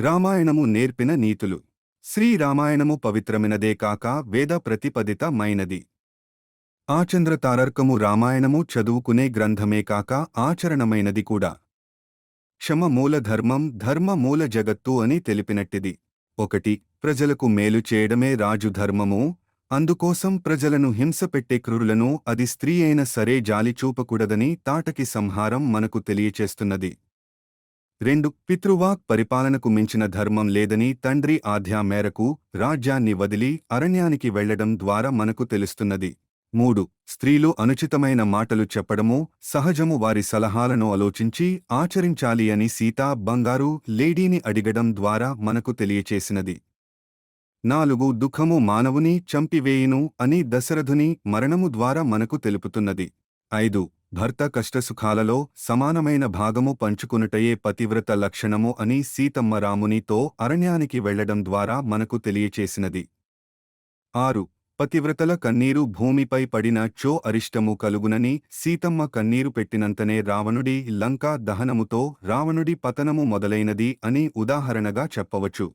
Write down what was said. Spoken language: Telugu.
రామాయణము నేర్పిన నీతులు. శ్రీ రామాయణము పవిత్రమైనదే కాక వేద ప్రతిపదిత మైనది. ఆచంద్ర తారర్కము రామాయణము చదువుకునే గ్రంథమే కాక ఆచరణమైనది కూడా. క్షమ మూల ధర్మం ధర్మ మూల జగత్తు అని తెలిపినట్టిది. ఒకటి ప్రజలకు మేలు చేయడమే రాజు ధర్మము. అందుకోసం ప్రజలను హింసపెట్టే క్రూరులను అది స్త్రీ అయిన సరే జాలి చూపకూడదని తాటకి సంహారం మనకు తెలియచేస్తున్నది. రెండు పితృవాక్ పరిపాలనకు మించిన ధర్మం లేదని తండ్రి ఆధ్యా మేరకు రాజ్యాన్ని వదిలి అరణ్యానికి వెళ్ళడం ద్వారా మనకు తెలుస్తున్నది. మూడు స్త్రీలు అనుచితమైన మాటలు చెప్పడము సహజము వారి సలహాలను ఆలోచించి ఆచరించాలి అని సీతా బంగారు లేడీని అడిగడం ద్వారా మనకు తెలియచేసినది. నాలుగు దుఃఖము మానవుని చంపివేయును అని దశరథుని మరణము ద్వారా మనకు తెలుపుతున్నది. ఐదు భర్త కష్టసుఖాలలో సమానమైన భాగము పంచుకునుటయే పతివ్రత లక్షణము అని సీతమ్మ రామునితో అరణ్యానికి వెళ్ళడం ద్వారా మనకు తెలియచేసినది. ఆరు పతివ్రతల కన్నీరు భూమిపై పడిన చో అరిష్టము కలుగునని సీతమ్మ కన్నీరు పెట్టినంతనే రావణుడి లంకా దహనముతో రావణుడి పతనము మొదలైనది అని ఉదాహరణగా చెప్పవచ్చు.